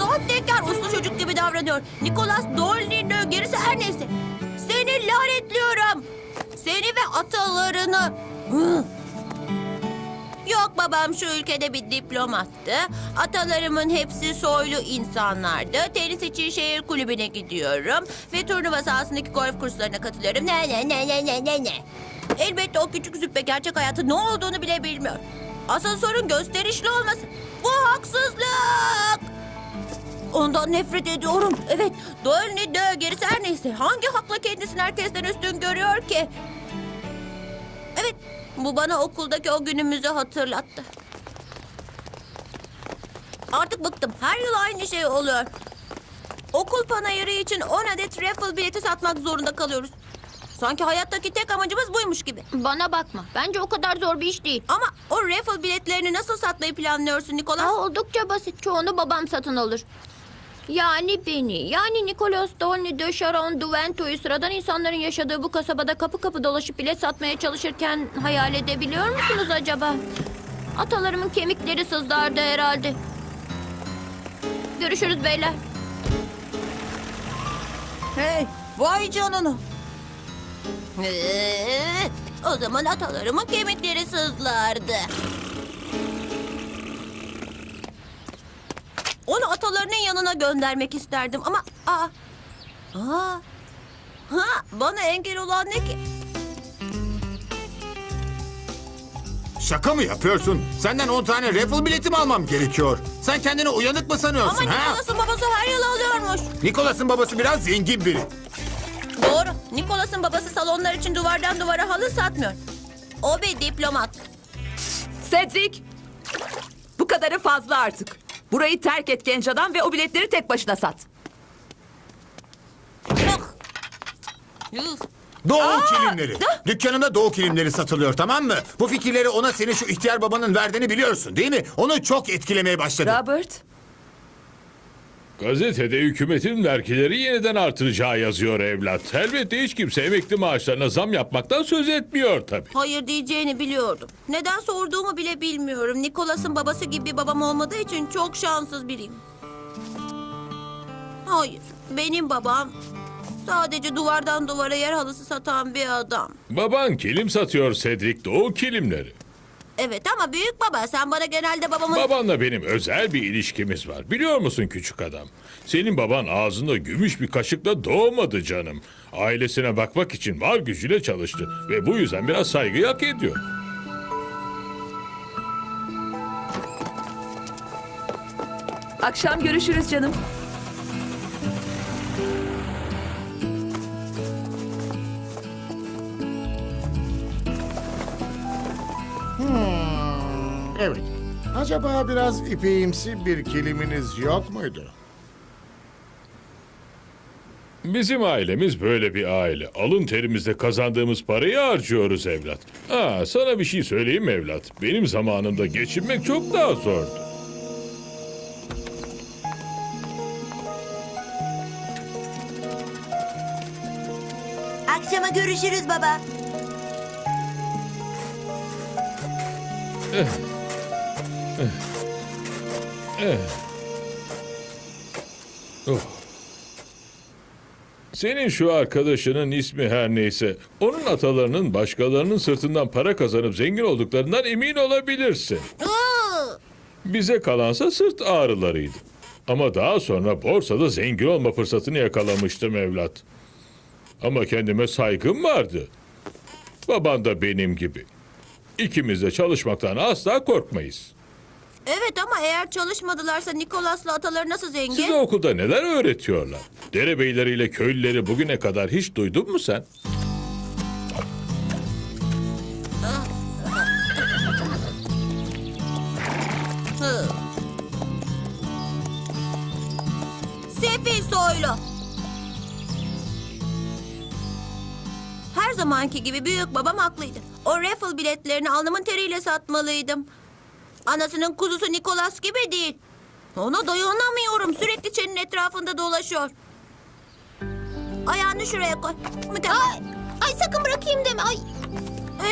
Sahtekar, uslu çocuk gibi davranıyor. Nicholas Dolnino gerisi her neyse. Seni lanetliyorum. Seni ve atalarını. Yok babam şu ülkede bir diplomattı. Atalarımın hepsi soylu insanlardı. Tenis için şehir kulübüne gidiyorum. Ve turnuva sahasındaki golf kurslarına katılıyorum. Ne ne ne ne ne ne ne. Elbette o küçük züppe gerçek hayatı ne olduğunu bile bilmiyor. Asıl sorun gösterişli olması. Bu haksızlık. Ondan nefret ediyorum. Evet, Dolly de gerisi her neyse. Hangi hakla kendisini herkesten üstün görüyor ki? Evet, bu bana okuldaki o günümüzü hatırlattı. Artık bıktım. Her yıl aynı şey oluyor. Okul panayırı için 10 adet raffle bileti satmak zorunda kalıyoruz. Sanki hayattaki tek amacımız buymuş gibi. Bana bakma. Bence o kadar zor bir iş değil. Ama o raffle biletlerini nasıl satmayı planlıyorsun Nikolas? Aa, oldukça basit. Çoğunu babam satın alır. Yani beni, yani Nicolas Dolny de Sharon Duvento'yu sıradan insanların yaşadığı bu kasabada kapı kapı dolaşıp bilet satmaya çalışırken hayal edebiliyor musunuz acaba? Atalarımın kemikleri sızlardı herhalde. Görüşürüz beyler. Hey, vay canına. Ee, o zaman atalarımın kemikleri sızlardı. Onu atalarının yanına göndermek isterdim ama... Aa, aa, ha, bana engel olan ne ki? Şaka mı yapıyorsun? Senden 10 tane raffle bileti mi almam gerekiyor? Sen kendini uyanık mı sanıyorsun Ama ha? Nikolas'ın babası her yıl alıyormuş. Nikolas'ın babası biraz zengin biri. Doğru. Nikolas'ın babası salonlar için duvardan duvara halı satmıyor. O bir diplomat. Cedric! Bu kadarı fazla artık. Burayı terk et genç adam ve o biletleri tek başına sat. Doğu kilimleri. Dükkanında doğu kilimleri satılıyor tamam mı? Bu fikirleri ona senin şu ihtiyar babanın verdiğini biliyorsun değil mi? Onu çok etkilemeye başladı. Robert, Gazetede hükümetin vergileri yeniden artıracağı yazıyor evlat. Elbette hiç kimse emekli maaşlarına zam yapmaktan söz etmiyor tabii. Hayır diyeceğini biliyordum. Neden sorduğumu bile bilmiyorum. Nikolas'ın babası gibi bir babam olmadığı için çok şanssız biriyim. Hayır, benim babam sadece duvardan duvara yer halısı satan bir adam. Baban kilim satıyor Cedric Doğu kilimleri. Evet ama büyük baba sen bana genelde babamın... Babanla benim özel bir ilişkimiz var. Biliyor musun küçük adam? Senin baban ağzında gümüş bir kaşıkla doğmadı canım. Ailesine bakmak için var gücüyle çalıştı. Ve bu yüzden biraz saygı hak ediyor. akşam görüşürüz canım. Evet. Acaba biraz ipeğimsi bir kiliminiz yok muydu? Bizim ailemiz böyle bir aile. Alın terimizle kazandığımız parayı harcıyoruz evlat. Ha, sana bir şey söyleyeyim mi evlat? Benim zamanımda geçinmek çok daha zordu. Akşama görüşürüz baba. Oh. Senin şu arkadaşının ismi her neyse, onun atalarının başkalarının sırtından para kazanıp zengin olduklarından emin olabilirsin. Bize kalansa sırt ağrılarıydı. Ama daha sonra borsada zengin olma fırsatını yakalamıştım evlat. Ama kendime saygım vardı. Baban da benim gibi. İkimiz de çalışmaktan asla korkmayız. Evet ama eğer çalışmadılarsa Nikolas'la ataları nasıl zengin? Size okulda neler öğretiyorlar? Derebeyleriyle köylüleri bugüne kadar hiç duydun mu sen? Sefil soylu. Her zamanki gibi büyük babam haklıydı. O raffle biletlerini alnımın teriyle satmalıydım. Anasının kuzusu Nikolas gibi değil. Ona dayanamıyorum. Sürekli çenin etrafında dolaşıyor. Ayağını şuraya koy. Mükemmel. Ay, ay sakın bırakayım deme. Ay.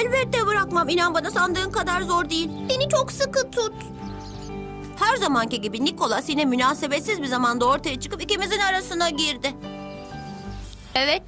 Elbette bırakmam. İnan bana sandığın kadar zor değil. Beni çok sıkı tut. Her zamanki gibi Nikolas yine münasebetsiz bir zamanda ortaya çıkıp ikimizin arasına girdi. Evet.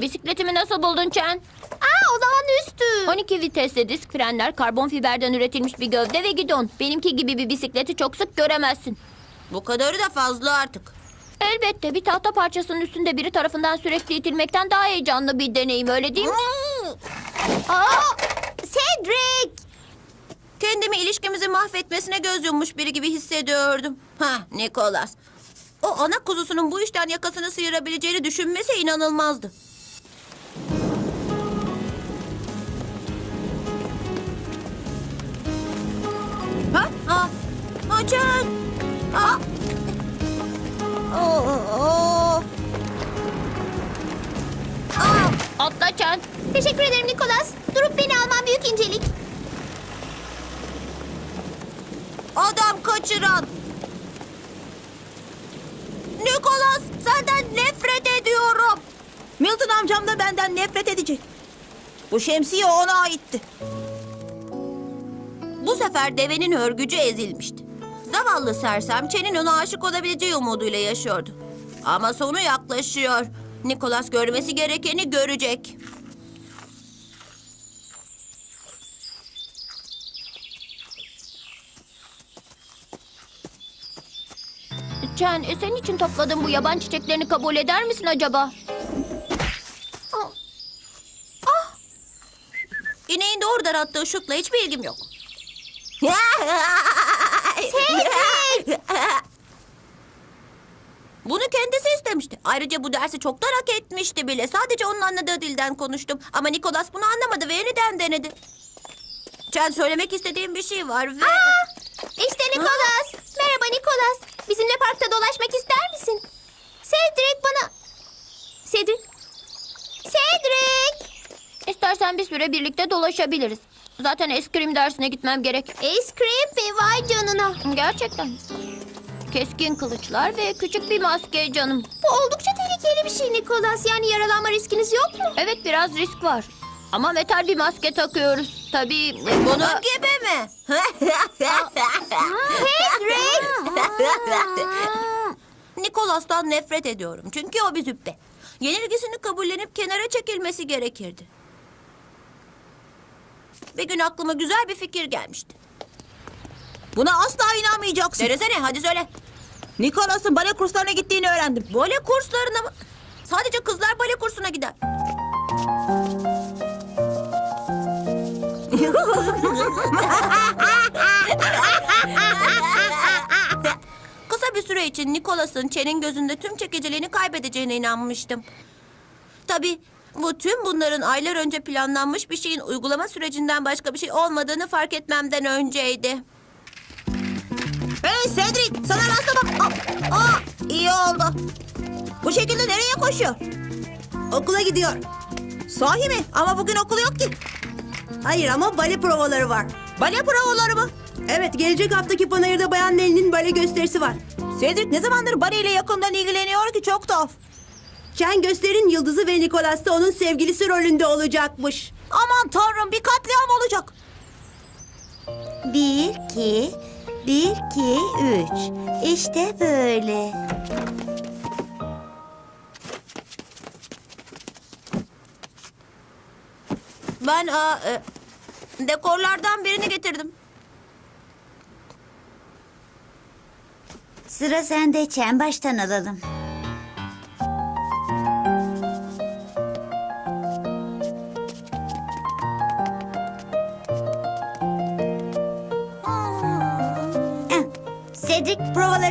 Bisikletimi nasıl buldun Chen? O zaman üstü. 12 vitesli disk frenler, karbon fiberden üretilmiş bir gövde ve gidon. Benimki gibi bir bisikleti çok sık göremezsin. Bu kadarı da fazla artık. Elbette bir tahta parçasının üstünde biri tarafından sürekli itilmekten daha heyecanlı bir deneyim öyle değil mi? Aa, Cedric! Kendimi ilişkimizi mahvetmesine göz yummuş biri gibi hissediyordum. Ha, Nikolas. O ana kuzusunun bu işten yakasını sıyırabileceğini düşünmesi inanılmazdı. Atla Chen. Teşekkür ederim Nikolas. Durup beni alman büyük incelik. Adam kaçıran. Nikolas senden nefret ediyorum. Milton amcam da benden nefret edecek. Bu şemsiye ona aitti. Bu sefer devenin örgücü ezilmişti. Zavallı sersem Çen'in ona aşık olabileceği umuduyla yaşıyordu. Ama sonu yaklaşıyor. Nikolas görmesi gerekeni görecek. E, senin için topladığım bu yaban çiçeklerini kabul eder misin acaba? İneğin doğrudan attığı şutla hiçbir ilgim yok. Bunu kendisi istemişti. Ayrıca bu dersi çoktan hak etmişti bile. Sadece onun anladığı dilden konuştum. Ama Nikolas bunu anlamadı ve yeniden denedi. Chen söylemek istediğim bir şey var ve... İşte Nikolas. Merhaba Nikolas. Bizimle parkta dolaşmak ister misin? Cedric bana... Cedric. Cedric. İstersen bir süre birlikte dolaşabiliriz. Zaten eskrim dersine gitmem gerek. Ice cream mi? Vay canına. Gerçekten. Keskin kılıçlar ve küçük bir maske canım. Bu oldukça tehlikeli bir şey Nikolas. Yani yaralanma riskiniz yok mu? Evet biraz risk var. Ama metal bir maske takıyoruz. Tabii e, Bunun buna... gibi mi? Nikolas'tan nefret ediyorum. Çünkü o bir züppe. Yenilgisini kabullenip kenara çekilmesi gerekirdi. Bir gün aklıma güzel bir fikir gelmişti. Buna asla inanmayacaksın. Söylesene hadi söyle. Nikolas'ın bale kurslarına gittiğini öğrendim. Bale kurslarına mı? Sadece kızlar bale kursuna gider. Kısa bir süre için Nikolas'ın Chen'in gözünde tüm çekiciliğini kaybedeceğine inanmıştım. Tabii bu tüm bunların aylar önce planlanmış bir şeyin uygulama sürecinden başka bir şey olmadığını fark etmemden önceydi. Hey Cedric sana rastlamak. Aa, aa, iyi oldu. Bu şekilde nereye koşuyor? Okula gidiyor. Sahi mi? Ama bugün okul yok ki. Hayır ama bale provaları var. Bale provaları mı? Evet gelecek haftaki panayırda Bayan Nell'in bale gösterisi var. Cedric ne zamandır bale ile yakından ilgileniyor ki çok tuhaf. Ken gösterinin yıldızı ve Nikolas da onun sevgilisi rolünde olacakmış. Aman tanrım bir katliam olacak. Bir, iki, bir, iki, üç. İşte böyle. Ben aa, e, dekorlardan birini getirdim. Sıra sende Çen. Baştan alalım.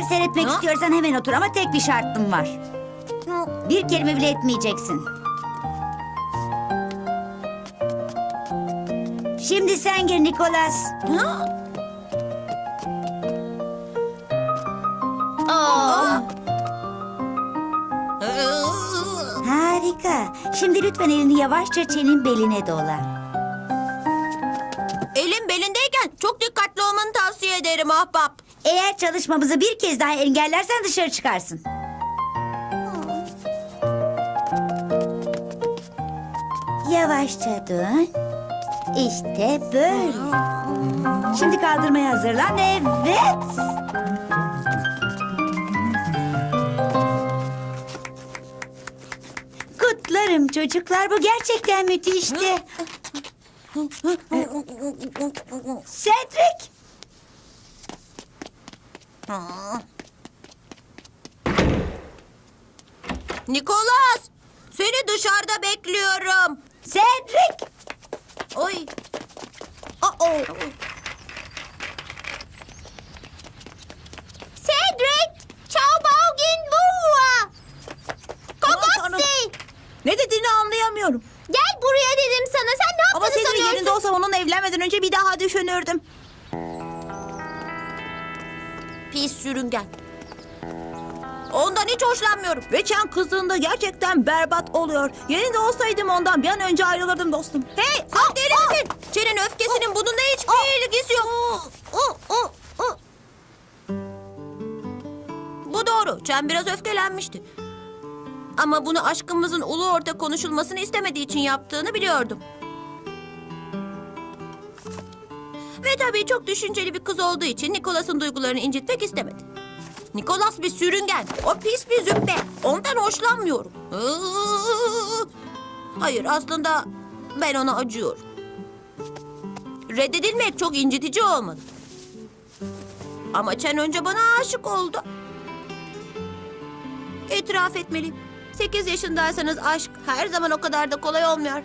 Seyretmek istiyorsan hemen otur ama tek bir şartım var. Bir kelime bile etmeyeceksin. Şimdi sen gir Nicholas. Harika. Şimdi lütfen elini yavaşça Çen'in beline dola. Elim belindeyken çok dikkatli olmanı tavsiye ederim ahbap. Eğer çalışmamızı bir kez daha engellersen dışarı çıkarsın. Yavaşça dön. İşte böyle. Şimdi kaldırmaya hazırlan. Evet. Kutlarım çocuklar. Bu gerçekten müthişti. Cedric! Nikolas! Seni dışarıda bekliyorum. Cedric! Oy. Aa, Cedric! Ciao baugin bua! Kokotsi! Ne dediğini anlayamıyorum. Gel buraya dedim sana. Sen ne Ama senin yerinde olsam onunla evlenmeden önce bir daha düşünürdüm. Pis sürüngen. Ondan hiç hoşlanmıyorum. Ve Chen kızdığında gerçekten berbat oluyor. Yerinde olsaydım ondan bir an önce ayrılırdım dostum. Hey sen deli misin? Çen'in öfkesinin bununla hiçbir ilgisi yok. Bu doğru. Çen biraz öfkelenmişti. Ama bunu aşkımızın ulu orta konuşulmasını istemediği için yaptığını biliyordum. Ve tabii çok düşünceli bir kız olduğu için Nikolas'ın duygularını incitmek istemedi. Nikolas bir sürüngen. O pis bir züppe. Ondan hoşlanmıyorum. Hayır aslında ben ona acıyorum. Reddedilmek çok incitici olmadı. Ama Chen önce bana aşık oldu. İtiraf etmeliyim. Sekiz yaşındaysanız aşk her zaman o kadar da kolay olmuyor.